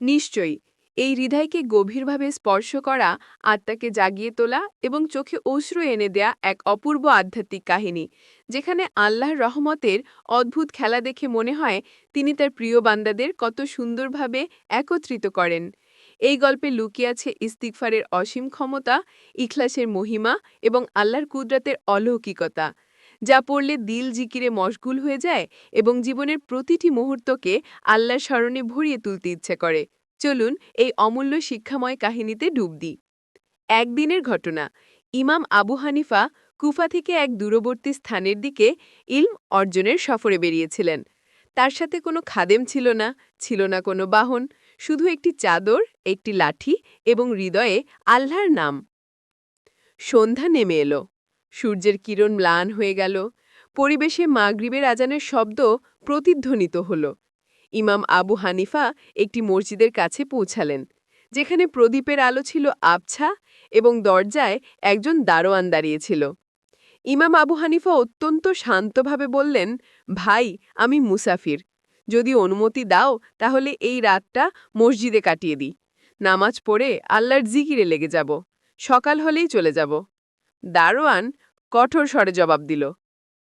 নিশ্চয়ই, এই হৃদয়কে গভীরভাবে স্পর্শ করা, আত্মাকে জাগিয়ে তোলা এবং চোখে অশ্রু এনে দেয়া এক অপূর্ব আধ্যাত্মিক কাহিনী, যেখানে আল্লাহর রহমতের অদ্ভুত খেলা দেখে মনে হয় তিনি তার প্রিয় বান্দাদের কত সুন্দরভাবে একত্রিত করেন। এই গল্পে লুকিয়ে আছে ইস্তিকফারের অসীম ক্ষমতা, ইখলাসের মহিমা এবং আল্লাহর কুদরতের অলৌকিকতা। যা পড়লে দিল জিকিরে মশগুল হয়ে যায় এবং জীবনের প্রতিটি মুহূর্তকে আল্লাহর স্মরণে ভরিয়ে তুলতে ইচ্ছে করে। চলুন এই অমূল্য শিক্ষাময় কাহিনীতে ডুব দিই। একদিনের ঘটনা। ইমাম আবু হানিফা কুফা থেকে এক দূরবর্তী স্থানের দিকে ইলম অর্জনের সফরে বেরিয়েছিলেন। তার সাথে কোনো খাদেম ছিল না ছিল না কোনো বাহন, শুধু একটি চাদর, একটি লাঠি এবং হৃদয়ে আল্লাহর নাম। সন্ধ্যা নেমে এলো। সূর্যের কিরণ ম্লান হয়ে গেল। পরিবেশে মাগরিবের আজানের শব্দ প্রতিধ্বনিত হল। ইমাম আবু হানিফা একটি মসজিদের কাছে পৌঁছালেন, যেখানে প্রদীপের আলো ছিল আবছা এবং দরজায় একজন দারোয়ান দাঁড়িয়েছিল। ইমাম আবু হানিফা অত্যন্ত শান্তভাবে বললেন, ভাই, আমি মুসাফির। যদি অনুমতি দাও, তাহলে এই রাতটা মসজিদে কাটিয়ে দিই। নামাজ পড়ে আল্লাহর জিকিরে লেগে যাব। সকাল হলেই চলে যাব। দারোয়ান কঠোর স্বরে জবাব দিল,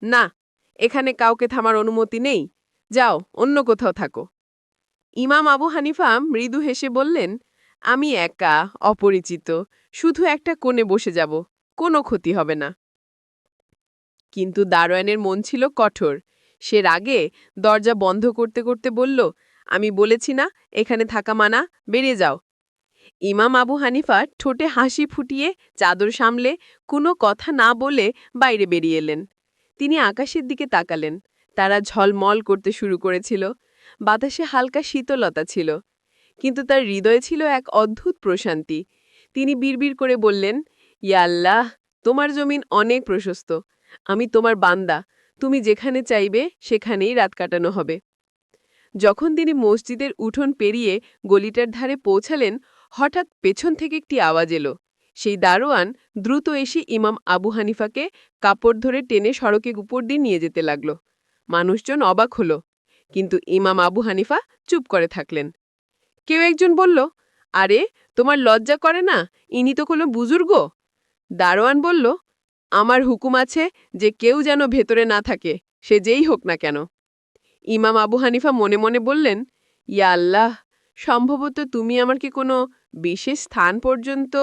না, এখানে কাউকে থামার অনুমতি নেই। যাও, অন্য কোথাও থাকো। ইমাম আবু হানিফা মৃদু হেসে বললেন, আমি একা, অপরিচিত, শুধু একটা কোণে বসে যাব, কোনো ক্ষতি হবে না। কিন্তু দারোয়ানের মন ছিল কঠোর। সে রাগে দরজা বন্ধ করতে করতে বলল, আমি বলেছি না, এখানে থাকা মানা, বেরিয়ে যাও। ইমাম আবু হানিফা ঠোঁটে হাসি ফুটিয়ে চাদর সামলে কোনো কথা না বলে বাইরে বেরিয়ে এলেন। তিনি আকাশের দিকে তাকালেন। তারা ঝলমল করতে শুরু করেছিল। বাতাসে হালকা শীতলতা ছিল। কিন্তু তার হৃদয়ে ছিল এক অদ্ভুত প্রশান্তি। তিনি বিড়বিড় করে বললেন ইয়াল্লাহ তোমার জমিন অনেক প্রশস্ত। আমি তোমার বান্দা। তুমি যেখানে চাইবে, সেখানেই রাত কাটানো হবে। যখন তিনি মসজিদের উঠোন পেরিয়ে গলিটার ধারে পৌঁছালেন হঠাৎ পেছন থেকে একটি আওয়াজ এলো। সেই দারোয়ান দ্রুত এসে ইমাম আবু হানিফাকে কাপড় ধরে টেনে সড়কে উপর দিয়ে নিয়ে যেতে লাগল। মানুষজন অবাক হল, কিন্তু ইমাম আবু হানিফা চুপ করে থাকলেন। কেউ একজন বলল, আরে, তোমার লজ্জা করে না? ইনি তো কোনো বুজুর্গ? দারোয়ান বলল, আমার হুকুম আছে যে কেউ যেন ভেতরে না থাকে, সে যেই হোক না কেন। ইমাম আবু হানিফা মনে মনে বললেন, ইয়া আল্লাহ সম্ভবত তুমি আমাকে কোনো বিশেষ স্থান পর্যন্ত?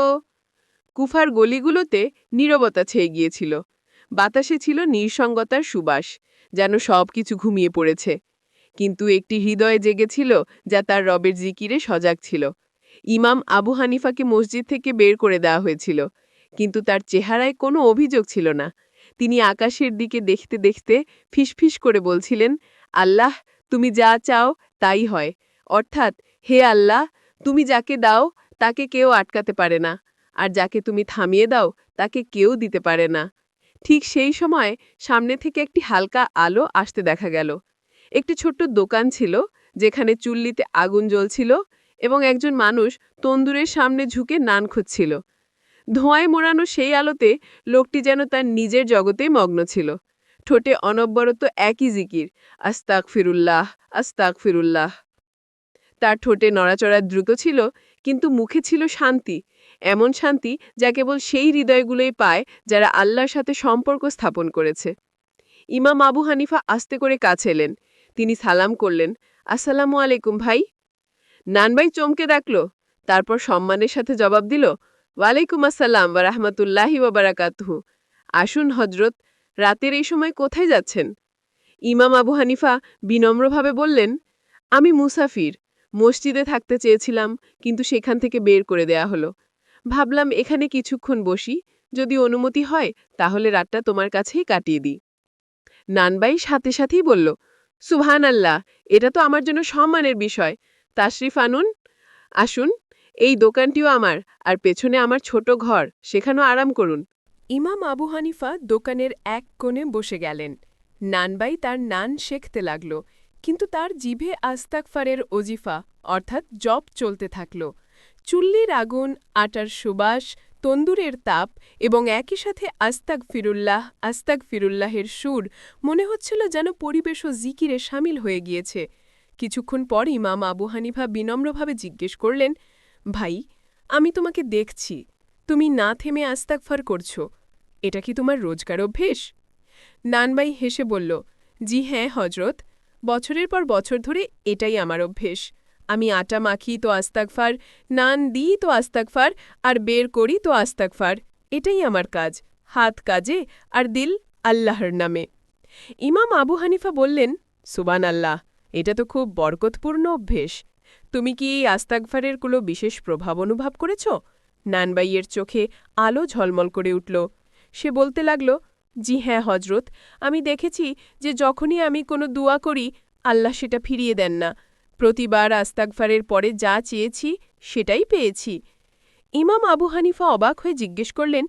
কুফার গলিগুলোতে নীরবতা ছেয়ে গিয়েছিল। বাতাসে ছিল নিঃসঙ্গতার সুবাস, যেন সব কিছু ঘুমিয়ে পড়েছে। কিন্তু একটি হৃদয়ে জেগেছিল যা তার রবের জিকিরে সজাগ ছিল। ইমাম আবু হানিফাকে মসজিদ থেকে বের করে দেওয়া হয়েছিল, কিন্তু তার চেহারায় কোনো অভিযোগ ছিল না। তিনি আকাশের দিকে দেখতে দেখতে ফিসফিস করে বলছিলেন, আল্লাহ, তুমি যা চাও তাই হয়। অর্থাৎ হে আল্লাহ, তুমি যাকে দাও, তাকে কেউ আটকাতে পারে না। আর যাকে তুমি থামিয়ে দাও, তাকে কেউ দিতে পারে না। ঠিক সেই সময় সামনে থেকে একটি হালকা আলো আসতে দেখা গেল। একটি ছোট্ট দোকান ছিল, যেখানে চুল্লিতে আগুন জ্বলছিল এবং একজন মানুষ তন্দুরের সামনে ঝুঁকে নান খুঁজছিল। ধোঁয়ায় মোড়ানো সেই আলোতে লোকটি যেন তার নিজের জগতে মগ্ন ছিল। ঠোঁটে অনবরত একই জিকির আস্তাক ফিরুল্লাহ আস্তাক ফিরুল্লাহ তার ঠোঁটে নড়াচড়া দ্রুত ছিল, কিন্তু মুখে ছিল শান্তি, এমন শান্তি যা কেবল সেই হৃদয়গুলোই পায় যারা আল্লাহর সাথে সম্পর্ক স্থাপন করেছে। ইমাম আবু হানিফা আস্তে করে কাছে এলেন, তিনি সালাম করলেন, আসসালামু আলাইকুম ভাই। নানবাই চমকে ডাকল, তারপর সম্মানের সাথে জবাব দিল, ওয়ালাইকুম আসসালাম বা রাহমাতুল্লাহি ওবারাকাতহু আসুন হজরত রাতের এই সময় কোথায় যাচ্ছেন? ইমাম আবু হানিফা বিনম্রভাবে বললেন, আমি মুসাফির। মসজিদে থাকতে চেয়েছিলাম, কিন্তু সেখান থেকে বের করে দেয়া হলো। ভাবলাম এখানে কিছুক্ষণ বসি, যদি অনুমতি হয়, তাহলে রাতটা তোমার কাছেই কাটিয়ে দিই। নানবাই সাথে সাথেই বলল সুবহান আল্লাহ এটা তো আমার জন্য সম্মানের বিষয়। তাশরিফ আনুন, আসুন, এই দোকানটিও আমার, আর পেছনে আমার ছোট ঘর, সেখানেও আরাম করুন। ইমাম আবু হানিফা দোকানের এক কোণে বসে গেলেন। নানবাই তার নান শেখতে লাগল কিন্তু তার জিভে আস্তাকফারের ওজিফা, অর্থাৎ জপ চলতে থাকল। চুল্লির আগুন, আটার সুবাস, তন্দুরের তাপ এবং একই সাথে আস্তাক ফিরুল্লাহ আস্তাক ফিরুল্লাহের সুর মনে হচ্ছিল যেন পরিবেশ ও জিকিরে সামিল হয়ে গিয়েছে। কিছুক্ষণ পর ইমাম আবু হানিফা বিনম্রভাবে জিজ্ঞেস করলেন, ভাই, আমি তোমাকে দেখছি। তুমি না থেমে আস্তাকফার করছ। এটা কি তোমার রোজগার অভ্যেস? নানবাই হেসে বলল, জি হ্যাঁ হজরত বছরের পর বছর ধরে এটাই আমার অভ্যেস। আমি আটা মাখি তো আস্তাকফার নান দিই তো আস্তাকফার আর বের করি তো আস্তাকফার এটাই আমার কাজ, হাত কাজে আর দিল আল্লাহর নামে। ইমাম আবু হানিফা বললেন সুবান আল্লাহ এটা তো খুব বরকতপূর্ণ অভ্যেস। তুমি কি এই আস্তাকফারের কোনো বিশেষ প্রভাব অনুভব করেছ? নানবাইয়ের চোখে আলো ঝলমল করে উঠল। সে বলতে লাগল জি হ্যাঁ হজরত আমি দেখেছি যে যখনই আমি কোনো দুয়া করি, আল্লাহ সেটা ফিরিয়ে দেন না। প্রতিবার আস্তাকফারের পরে যা চেয়েছি, সেটাই পেয়েছি। ইমাম আবু হানিফা অবাক হয়ে জিজ্ঞেস করলেন,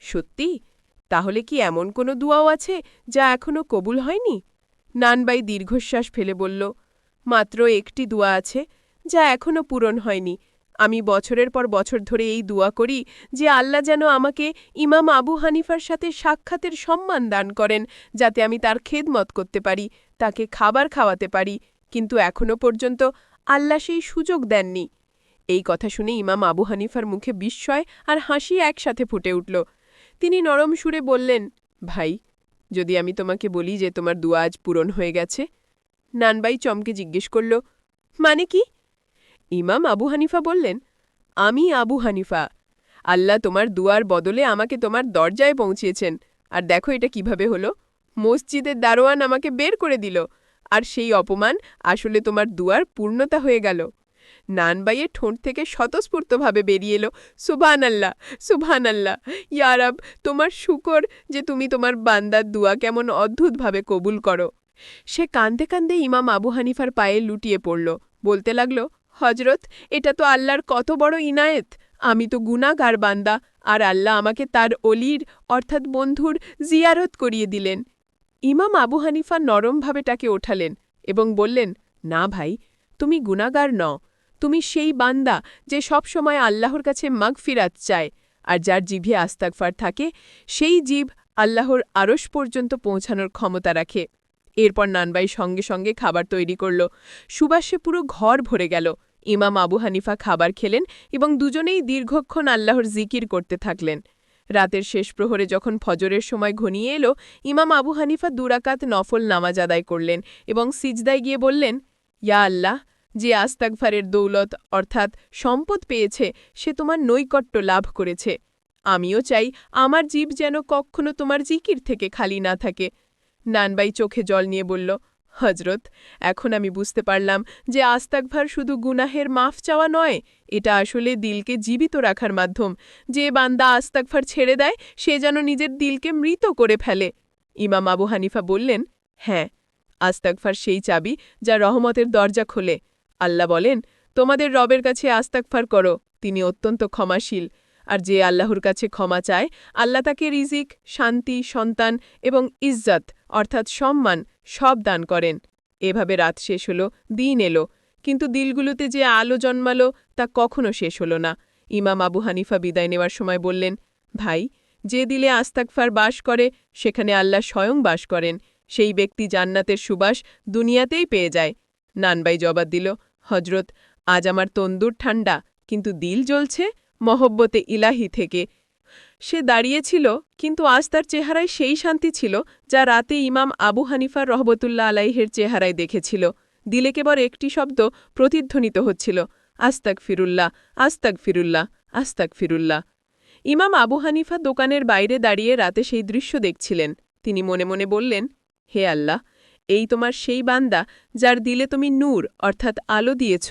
সত্যি? তাহলে কি এমন কোনো দুয়াও আছে যা এখনও কবুল হয়নি? নানবাই দীর্ঘশ্বাস ফেলে বলল, মাত্র একটি দুয়া আছে যা এখনও পূরণ হয়নি। আমি বছরের পর বছর ধরে এই দুয়া করি যে আল্লাহ যেন আমাকে ইমাম আবু হানিফার সাথে সাক্ষাতের সম্মান দান করেন, যাতে আমি তার খেদমত করতে পারি, তাকে খাবার খাওয়াতে পারি, কিন্তু এখনও পর্যন্ত আল্লাহ সেই সুযোগ দেননি। এই কথা শুনে ইমাম আবু হানিফার মুখে বিস্ময় আর হাসি একসাথে ফুটে উঠল। তিনি নরম সুরে বললেন, ভাই, যদি আমি তোমাকে বলি যে তোমার দুয়া আজ পূরণ হয়ে গেছে? নানবাই চমকে জিজ্ঞেস করল মানে কি? ইমাম আবু হানিফা বললেন, আমি আবু হানিফা। আল্লাহ তোমার দুয়ার বদলে আমাকে তোমার দরজায় পৌঁছিয়েছেন আর দেখো এটা কীভাবে হলো। মসজিদের দারোয়ান আমাকে বের করে দিল। আর সেই অপমান আসলে তোমার দুয়ার পূর্ণতা হয়ে গেল। নানবাইয়ের ঠোঁট থেকে স্বতঃস্ফূর্তভাবে বেরিয়ে এলো সুবহান আল্লাহ সুবহান আল্লাহ ইয়ারাব, তোমার শুকর যে তুমি তোমার বান্দার দুয়া কেমন অদ্ভুতভাবে কবুল করো। সে কান্দে কান্দে ইমাম আবু হানিফার পায়ে লুটিয়ে পড়ল। বলতে লাগল হজরত এটা তো আল্লাহর কত বড় ইনায়েত। আমি তো গুনাগার বান্দা, আর আল্লাহ আমাকে তার অলির, অর্থাৎ বন্ধুর, জিয়ারত করিয়ে দিলেন। ইমাম আবু হানিফা নরমভাবে তাকে ওঠালেন এবং বললেন, না ভাই, তুমি গুনাগার নও। তুমি সেই বান্দা যে সবসময় আল্লাহর কাছে মাগফিরাত চায়, আর যার জিভে আস্তাকফার থাকে, সেই জীব আল্লাহর আরশ পর্যন্ত পৌঁছানোর ক্ষমতা রাখে। এরপর নানবাই সঙ্গে সঙ্গে খাবার তৈরি করল। সুবাসে পুরো ঘর ভরে গেল। ইমাম আবু হানিফা খাবার খেলেন এবং দুজনেই দীর্ঘক্ষণ আল্লাহর জিকির করতে থাকলেন। রাতের শেষ প্রহরে যখন ফজরের সময় ঘনিয়ে এলো, ইমাম আবু হানিফা দুরাকাত নফল নামাজ আদায় করলেন এবং সিজদায় গিয়ে বললেন, ইয়া আল্লাহ, যে আস্তাকফারের দৌলত অর্থাৎ সম্পদ পেয়েছে, সে তোমার নৈকট্য লাভ করেছে। আমিও চাই আমার জীব যেন কখনো তোমার জিকির থেকে খালি না থাকে। নানবাই চোখে জল নিয়ে বলল হজরত এখন আমি বুঝতে পারলাম যে আস্তাকভার শুধু গুনাহের মাফ চাওয়া নয়, এটা আসলে দিলকে জীবিত রাখার মাধ্যম। যে বান্দা আস্তাকভার ছেড়ে দেয়, সে যেন নিজের দিলকে মৃত করে ফেলে। ইমাম আবু হানিফা বললেন হ্যাঁ আস্তাকফার সেই চাবি যা রহমতের দরজা খোলে। আল্লাহ বলেন, তোমাদের রবের কাছে আস্তাকফার করো, তিনি অত্যন্ত ক্ষমাশীল। আর যে আল্লাহর কাছে ক্ষমা চায়, আল্লাহ তাকে রিজিক, শান্তি, সন্তান এবং ইজ্জত, অর্থাৎ সম্মান সব দান করেন। এভাবে রাত শেষ হলো, দিন এলো, কিন্তু দিলগুলোতে যে আলো জন্মালো তা কখনো শেষ হলো না। ইমাম আবু হানিফা বিদায় নেওয়ার সময় বললেন, ভাই, যে দিলে আস্তাকফার বাস করে, সেখানে আল্লাহ স্বয়ং বাস করেন। সেই ব্যক্তি জান্নাতের সুবাস দুনিয়াতেই পেয়ে যায়। নানবাই জবাব দিল হজরত আজ আমার তন্দুর ঠান্ডা কিন্তু দিল জ্বলছে, মহব্বতে ইলাহি থেকে। সে দাঁড়িয়েছিল, কিন্তু আজ তার চেহারায় সেই শান্তি ছিল যা রাতে ইমাম আবু হানিফার রহবতুল্লা আলাইহের চেহারায় দেখেছিল। দিলে কেবল একটি শব্দ প্রতিধ্বনিত হচ্ছিল আস্তাক ফিরুল্লাহ আস্তাক ফিরুল্লাহ আস্তাক ফিরুল্লাহ ইমাম আবু হানিফা দোকানের বাইরে দাঁড়িয়ে রাতে সেই দৃশ্য দেখছিলেন। তিনি মনে মনে বললেন, হে আল্লাহ, এই তোমার সেই বান্দা যার দিলে তুমি নূর, অর্থাৎ আলো দিয়েছ।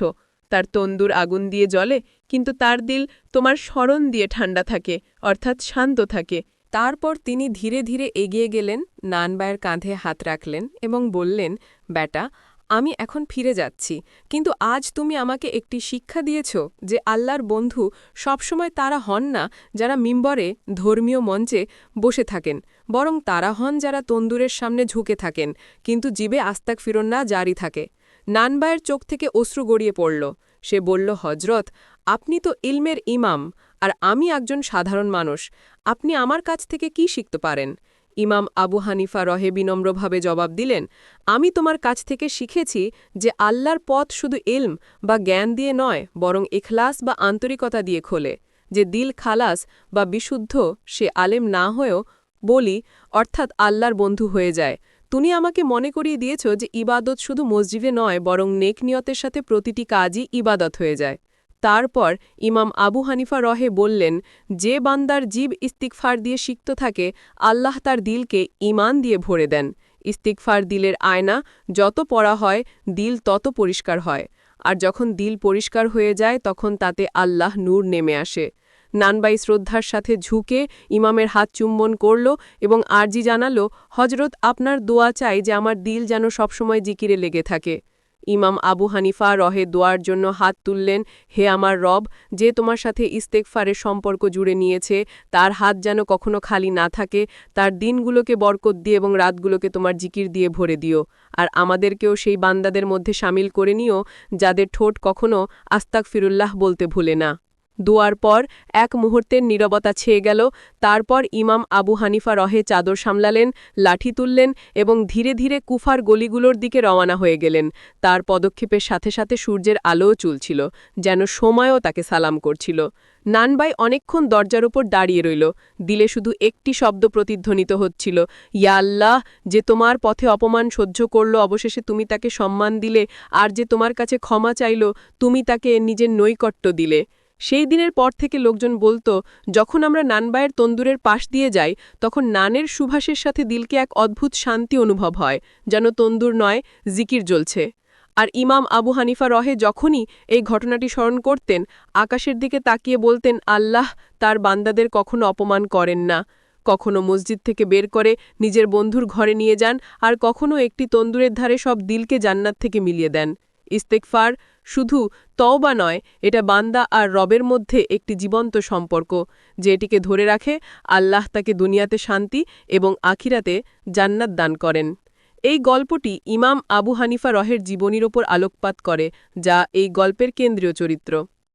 তার তন্দুর আগুন দিয়ে জ্বলে, কিন্তু তার দিল তোমার স্মরণ দিয়ে ঠান্ডা থাকে, অর্থাৎ শান্ত থাকে। তারপর তিনি ধীরে ধীরে এগিয়ে গেলেন নানবায়ের কাঁধে হাত রাখলেন এবং বললেন বেটা আমি এখন ফিরে যাচ্ছি, কিন্তু আজ তুমি আমাকে একটি শিক্ষা দিয়েছ যে আল্লাহর বন্ধু সবসময় তারা হন না যারা মিম্বরে, ধর্মীয় মঞ্চে বসে থাকেন, বরং তারা হন যারা তন্দুরের সামনে ঝুঁকে থাকেন, কিন্তু জীবে আস্তাক ফিরন্না জারি থাকে। নানবায়ের চোখ থেকে অশ্রু গড়িয়ে পড়ল। সে বলল হজরত আপনি তো ইলমের ইমাম, আর আমি একজন সাধারণ মানুষ। আপনি আমার কাছ থেকে কি শিখতে পারেন? ইমাম আবু হানিফা রহে বিনম্রভাবে জবাব দিলেন, আমি তোমার কাছ থেকে শিখেছি যে আল্লাহর পথ শুধু ইলম বা জ্ঞান দিয়ে নয়, বরং এখলাস বা আন্তরিকতা দিয়ে খোলে। যে দিল খালাস বা বিশুদ্ধ, সে আলেম না হয়েও বলি, অর্থাৎ আল্লাহর বন্ধু হয়ে যায়। তুমি আমাকে মনে করিয়ে দিয়েছ যে ইবাদত শুধু মসজিদে নয়, বরং নেক নিয়তের সাথে প্রতিটি কাজই ইবাদত হয়ে যায়। তারপর ইমাম আবু হানিফা রহে বললেন, যে বান্দার জীব ইস্তিকফার দিয়ে সিক্ত থাকে, আল্লাহ তার দিলকে ইমান দিয়ে ভরে দেন। ইস্তিকফার দিলের আয়না যত পড়া হয়, দিল তত পরিষ্কার হয়। আর যখন দিল পরিষ্কার হয়ে যায়, তখন তাতে আল্লাহ নূর নেমে আসে। নানবাই শ্রদ্ধার সাথে ঝুঁকে ইমামের হাত চুম্বন করল এবং আরজি জানালো হজরত আপনার দোয়া চাই যে আমার দিল যেন সবসময় জিকিরে লেগে থাকে। ইমাম আবু হানিফা রহে দোয়ার জন্য হাত তুললেন, হে আমার রব, যে তোমার সাথে ইস্তেকফারের সম্পর্ক জুড়ে নিয়েছে, তার হাত যেন কখনো খালি না থাকে, তার দিনগুলোকে বরকত দিয়ে এবং রাতগুলোকে তোমার জিকির দিয়ে ভরে দিও। আর আমাদেরকেও সেই বান্দাদের মধ্যে সামিল করে নিও, যাদের ঠোঁট কখনো আস্তাক ফিরুল্লাহ বলতে ভুলে না। দোয়ার পর এক মুহূর্তের নীরবতা ছেয়ে গেল, তারপর ইমাম আবু হানিফা রহে চাদর সামলালেন, লাঠি তুললেন এবং ধীরে ধীরে কুফার গলিগুলোর দিকে রওয়ানা হয়ে গেলেন। তার পদক্ষেপের সাথে সাথে সূর্যের আলোও চুলছিল, যেন সময়ও তাকে সালাম করছিল। নানবাই অনেকক্ষণ দরজার ওপর দাঁড়িয়ে রইল, দিলে শুধু একটি শব্দ প্রতিধ্বনিত হচ্ছিল, ইয়া আল্লাহ, যে তোমার পথে অপমান সহ্য করল, অবশেষে তুমি তাকে সম্মান দিলে, আর যে তোমার কাছে ক্ষমা চাইল, তুমি তাকে নিজের নৈকট্য দিলে। সেই দিনের পর থেকে লোকজন বলতো, যখন আমরা নানবায়ের তন্দুরের পাশ দিয়ে যাই, তখন নানের সুভাষের সাথে দিলকে এক অদ্ভুত শান্তি অনুভব হয়, যেন তন্দুর নয়, জিকির জ্বলছে। আর ইমাম আবু হানিফা রহে যখনই এই ঘটনাটি স্মরণ করতেন, আকাশের দিকে তাকিয়ে বলতেন, আল্লাহ, তার বান্দাদের কখনো অপমান করেন না। কখনো মসজিদ থেকে বের করে নিজের বন্ধুর ঘরে নিয়ে যান, আর কখনো একটি তন্দুরের ধারে সব দিলকে জান্নাত থেকে মিলিয়ে দেন। ইস্তেকফার শুধু তওবা নয়, এটা বান্দা আর রবের মধ্যে একটি জীবন্ত সম্পর্ক, যে এটিকে ধরে রাখে আল্লাহ তাকে দুনিয়াতে শান্তি এবং আখিরাতে জান্নাত দান করেন। এই গল্পটি ইমাম আবু হানিফা রহের জীবনীর ওপর আলোকপাত করে, যা এই গল্পের কেন্দ্রীয় চরিত্র।